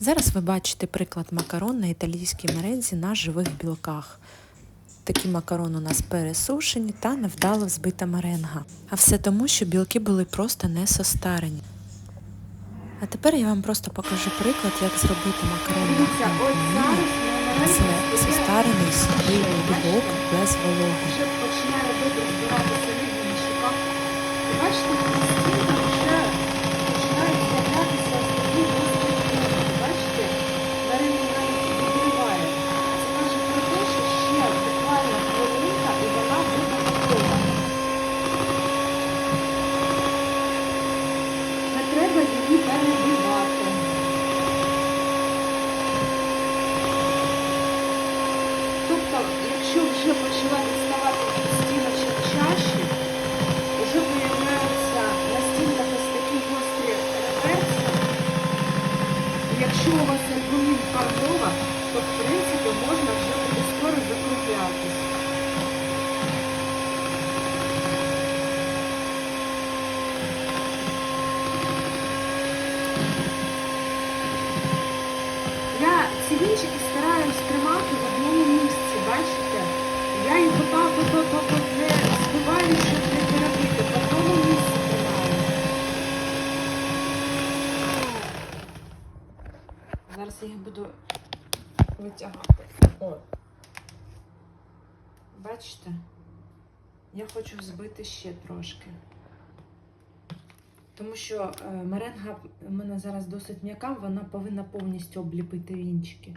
Зараз ви бачите приклад макарон на італійській мерензі на живих білках. Такі макарони у нас пересушені та невдало взбита меренга. А все тому, що білки були просто не состарені. А тепер я вам просто покажу приклад, як зробити ось зараз ми Це состарений сухий білок без вологи. бачите, постійно вже починають з'являтися ось такі гострі кнопки. Бачите, Марина навіть відриває. Це каже про те, що ще буквально хвилинка і вона буде готова. Не треба її перебивати. Тобто, якщо вже почала відставати від стіночок чаші, вже появляються на стінках ось такі гострі реверси. Якщо у вас альбомін фарбова, то в принципі можна вже буде скоро закруглятись. Я ці Я їх отак от от от от не збиваю, щоб не перебити. В одному місці. Зараз я їх буду витягати. О. Бачите? Я хочу взбити ще трошки. Тому що е, меренга в мене зараз досить м'яка, вона повинна повністю обліпити вінчики.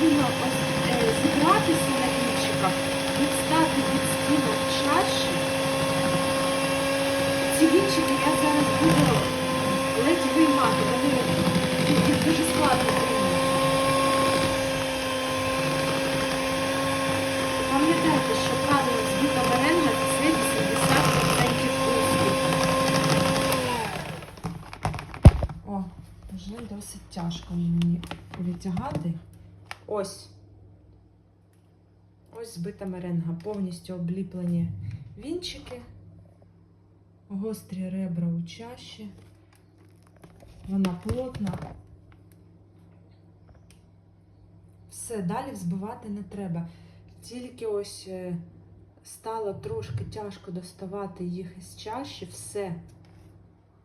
Вона повинна е, зібратися на вінчиках, відстати від стінок чаші. Ці вінчики я зараз буду ледь виймати, вони їх дуже складно виймати. Пам'ятайте, що правильно збита меренга це 80% успіху. О, вже досить тяжко мені витягати. Ось. Ось збита меренга. Повністю обліплені вінчики. Гострі ребра у чаші. Вона плотна. Все, далі взбивати не треба. Тільки ось е, стало трошки тяжко доставати їх із чаші, все.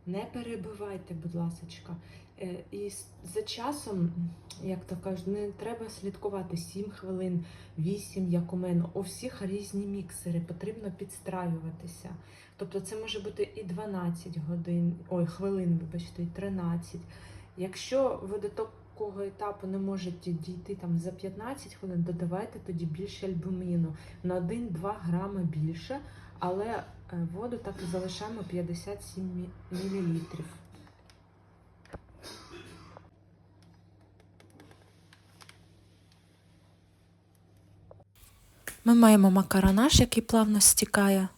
Не перебивайте, будь ласочка. Е, І за часом, як то кажуть, не треба слідкувати 7 хвилин, 8, як у мене. У всіх різні міксери, потрібно підстраюватися. Тобто це може бути і 12 годин, ой, хвилин, вибачте, і 13. Якщо ви до такого етапу не можете дійти там за 15 хвилин, додавайте тоді більше альбуміну на 1-2 грами більше, але е, воду так і залишаємо 57 мл. Ми маємо макаронаж, який плавно стікає.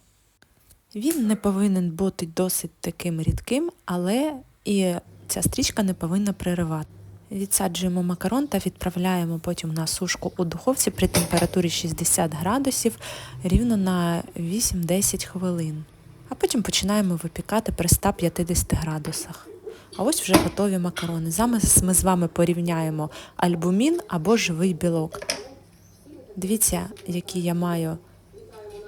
Він не повинен бути досить таким рідким, але і ця стрічка не повинна приривати. Відсаджуємо макарон та відправляємо потім на сушку у духовці при температурі 60 градусів рівно на 8-10 хвилин. А потім починаємо випікати при 150 градусах. А ось вже готові макарони. Зараз ми з вами порівняємо альбумін або живий білок. Дивіться, які я маю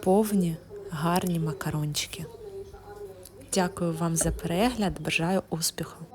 повні, гарні макарончики. Дякую вам за перегляд, бажаю успіху!